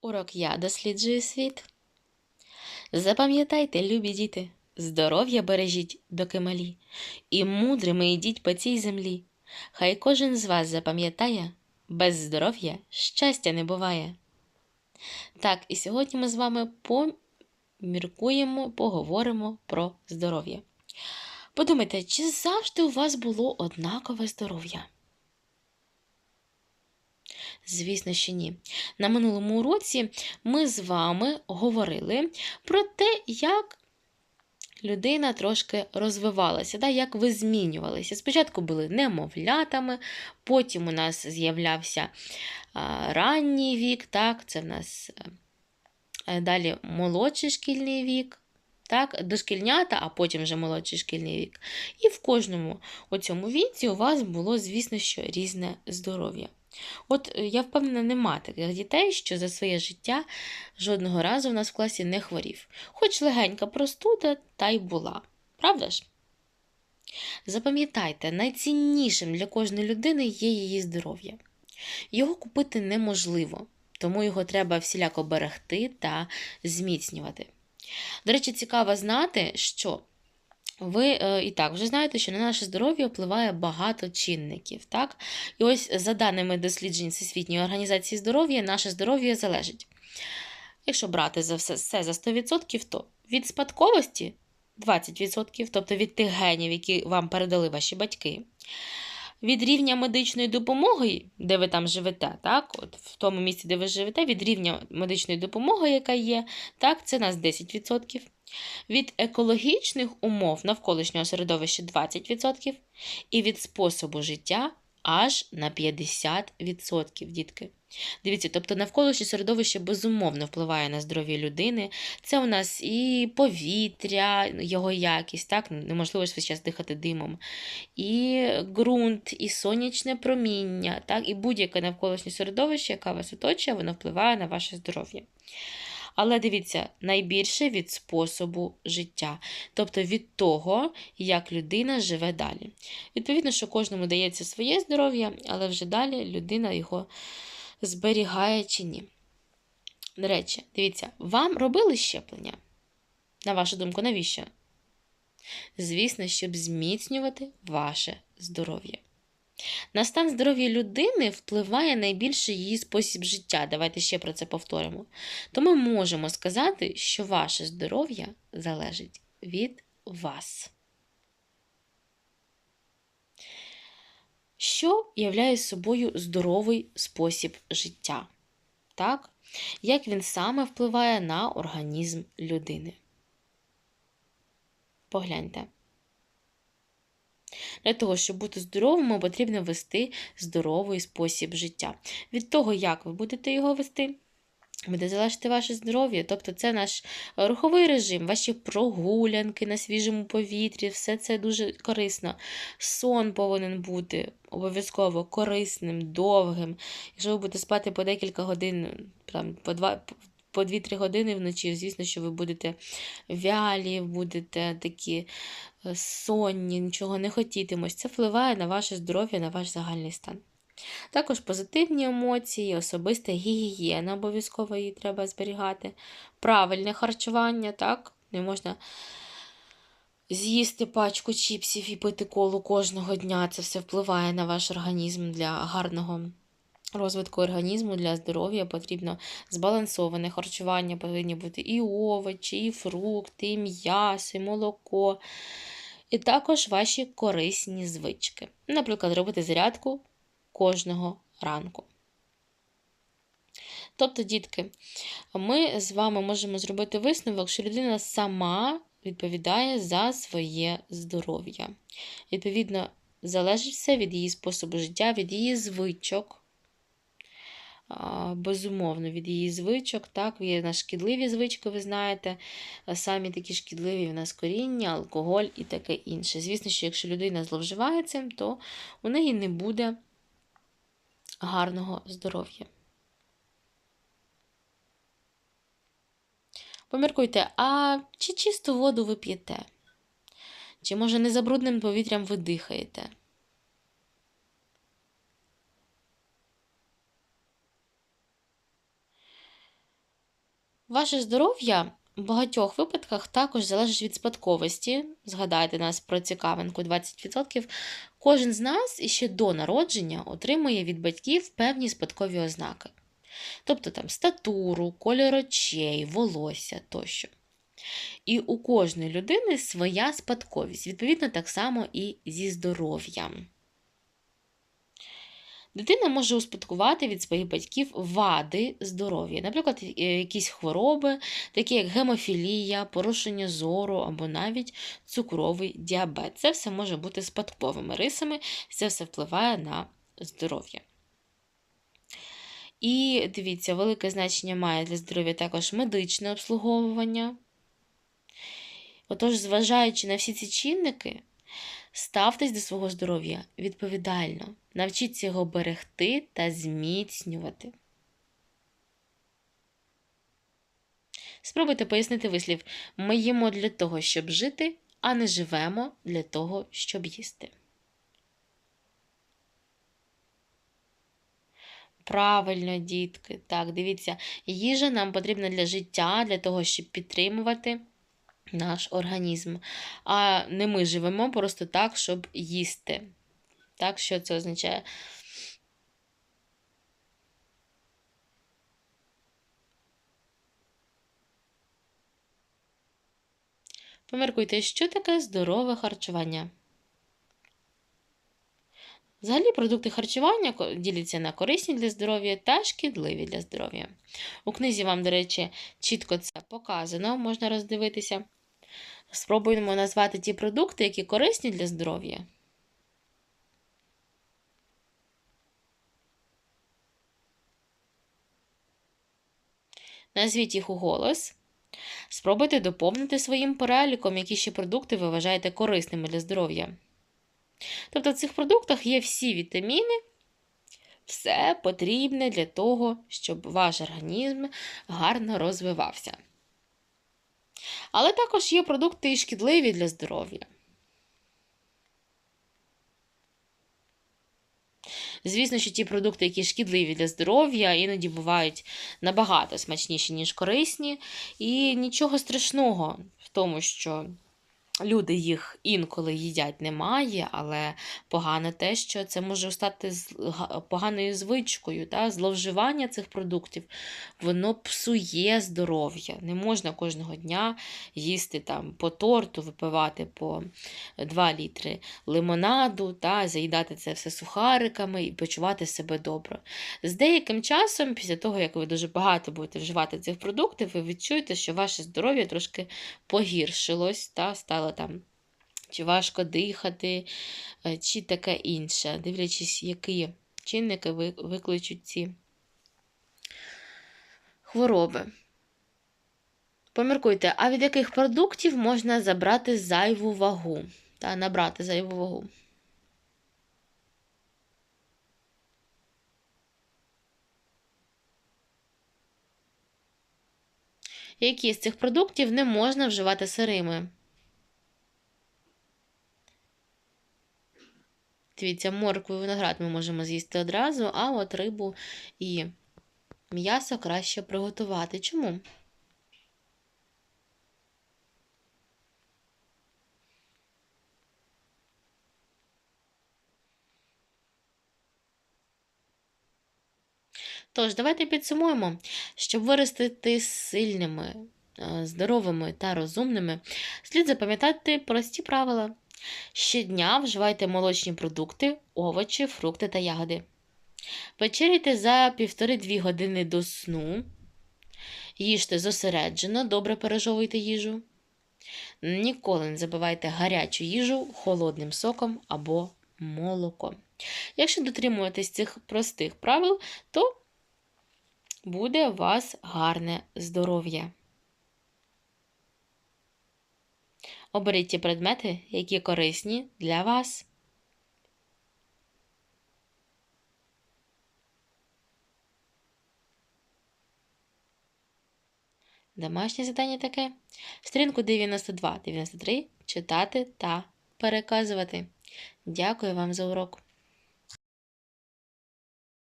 Урок я досліджую світ. Запам'ятайте, любі діти, здоров'я бережіть, доки малі, і мудрими йдіть по цій землі. Хай кожен з вас запам'ятає, без здоров'я щастя не буває. Так, і сьогодні ми з вами поміркуємо, поговоримо про здоров'я. Подумайте, чи завжди у вас було однакове здоров'я? Звісно, що ні. На минулому уроці ми з вами говорили про те, як людина трошки розвивалася, да, як ви змінювалися. Спочатку були немовлятами, потім у нас з'являвся ранній вік, так, це в нас а, далі молодший шкільний вік. Так, дошкільнята, а потім вже молодший шкільний вік. І в кожному у цьому віці у вас було, звісно, що різне здоров'я. От е, я впевнена, нема таких дітей, що за своє життя жодного разу в нас в класі не хворів. Хоч легенька простуда, та й була. Правда ж? Запам'ятайте, найціннішим для кожної людини є її здоров'я. Його купити неможливо, тому його треба всіляко берегти та зміцнювати. До речі, цікаво знати, що ви е, і так вже знаєте, що на наше здоров'я впливає багато чинників. Так? І ось, за даними досліджень Всесвітньої організації здоров'я, наше здоров'я залежить. Якщо брати за все, все за 100%, то від спадковості 20%, тобто від тих генів, які вам передали ваші батьки. Від рівня медичної допомоги, де ви там живете, так, от в тому місці, де ви живете, від рівня медичної допомоги, яка є, так, це нас 10%. Від екологічних умов навколишнього середовища 20%, і від способу життя аж на 50%, дітки. Дивіться, тобто навколишнє середовище безумовно впливає на здоров'я людини. Це у нас і повітря, його якість, так, неможливо ж весь час дихати димом, і ґрунт, і сонячне проміння, так, і будь-яке навколишнє середовище, яке вас оточує, воно впливає на ваше здоров'я. Але дивіться, найбільше від способу життя, тобто від того, як людина живе далі. Відповідно, що кожному дається своє здоров'я, але вже далі людина його зберігає чи ні. До речі, дивіться, вам робили щеплення? На вашу думку, навіщо? Звісно, щоб зміцнювати ваше здоров'я. На стан здоров'я людини впливає найбільше її спосіб життя. Давайте ще про це повторимо. То ми можемо сказати, що ваше здоров'я залежить від вас. Що являє собою здоровий спосіб життя? Так? Як він саме впливає на організм людини? Погляньте. Для того, щоб бути здоровими, потрібно вести здоровий спосіб життя. Від того, як ви будете його вести, буде залежати ваше здоров'я, тобто це наш руховий режим, ваші прогулянки на свіжому повітрі, все це дуже корисно. Сон повинен бути обов'язково корисним, довгим. Якщо ви будете спати по декілька годин, там, по два. По 2-3 години вночі, звісно, що ви будете вялі, будете такі е, сонні, нічого не хотітимось. Це впливає на ваше здоров'я, на ваш загальний стан. Також позитивні емоції, особиста гігієна, обов'язково її треба зберігати. Правильне харчування, так? Не можна з'їсти пачку чіпсів і пити колу кожного дня. Це все впливає на ваш організм для гарного. Розвитку організму для здоров'я потрібно збалансоване харчування, повинні бути і овочі, і фрукти, і м'ясо, і молоко. І також ваші корисні звички. Наприклад, робити зарядку кожного ранку. Тобто, дітки, ми з вами можемо зробити висновок, що людина сама відповідає за своє здоров'я. Відповідно, залежить все від її способу життя, від її звичок безумовно, від її звичок. Так, Є нас шкідливі звички, ви знаєте. Самі такі шкідливі в нас коріння, алкоголь і таке інше. Звісно, що якщо людина зловживає цим, то у неї не буде гарного здоров'я. Поміркуйте, а чи чисту воду ви п'єте? Чи, може, не забрудним повітрям ви дихаєте? Ваше здоров'я в багатьох випадках також залежить від спадковості. Згадайте нас про цікавинку 20%. Кожен з нас іще до народження отримує від батьків певні спадкові ознаки. Тобто там статуру, кольор очей, волосся тощо. І у кожної людини своя спадковість, відповідно, так само і зі здоров'ям. Дитина може успадкувати від своїх батьків вади здоров'я, наприклад, е, якісь хвороби, такі як гемофілія, порушення зору або навіть цукровий діабет. Це все може бути спадковими рисами, це все впливає на здоров'я. І дивіться, велике значення має для здоров'я також медичне обслуговування. Отож, зважаючи на всі ці чинники, ставтесь до свого здоров'я відповідально, навчіться його берегти та зміцнювати. Спробуйте пояснити вислів: ми їмо для того, щоб жити, а не живемо для того, щоб їсти. Правильно, дітки. Так, дивіться, їжа нам потрібна для життя, для того, щоб підтримувати наш організм. А не ми живемо просто так, щоб їсти. Так, що це означає? Поміркуйте, що таке здорове харчування. Взагалі, продукти харчування діляться на корисні для здоров'я та шкідливі для здоров'я. У книзі вам, до речі, чітко це показано, можна роздивитися. Спробуємо назвати ті продукти, які корисні для здоров'я. Назвіть їх у голос. Спробуйте доповнити своїм переліком, які ще продукти ви вважаєте корисними для здоров'я. Тобто в цих продуктах є всі вітаміни, все потрібне для того, щоб ваш організм гарно розвивався. Але також є продукти і шкідливі для здоров'я. Звісно, що ті продукти, які шкідливі для здоров'я, іноді бувають набагато смачніші, ніж корисні, і нічого страшного в тому, що Люди їх інколи їдять немає, але погано те, що це може стати поганою звичкою. Та? Зловживання цих продуктів воно псує здоров'я. Не можна кожного дня їсти там по торту, випивати по 2 літри лимонаду, та? заїдати це все сухариками і почувати себе добре. З деяким часом, після того, як ви дуже багато будете вживати цих продуктів, ви відчуєте, що ваше здоров'я трошки погіршилось та стало там, чи важко дихати, е, чи таке інше, дивлячись, які чинники викличуть ці хвороби. Поміркуйте, а від яких продуктів можна забрати зайву вагу та набрати зайву вагу? Які з цих продуктів не можна вживати сирими? Дивіться, моркву і виноград ми можемо з'їсти одразу, а от рибу і м'ясо краще приготувати. Чому? Тож, давайте підсумуємо, щоб виростити сильними, е, здоровими та розумними, слід запам'ятати прості правила. Щодня вживайте молочні продукти, овочі, фрукти та ягоди. Вечеряйте за 1,5-2 години до сну. Їжте зосереджено, добре пережовуйте їжу. Ніколи не забивайте гарячу їжу холодним соком або молоком. Якщо дотримуєтесь цих простих правил, то буде у вас гарне здоров'я. Оберіть ті предмети, які корисні для вас. Домашнє завдання таке. Сторінку 92-93 читати та переказувати. Дякую вам за урок.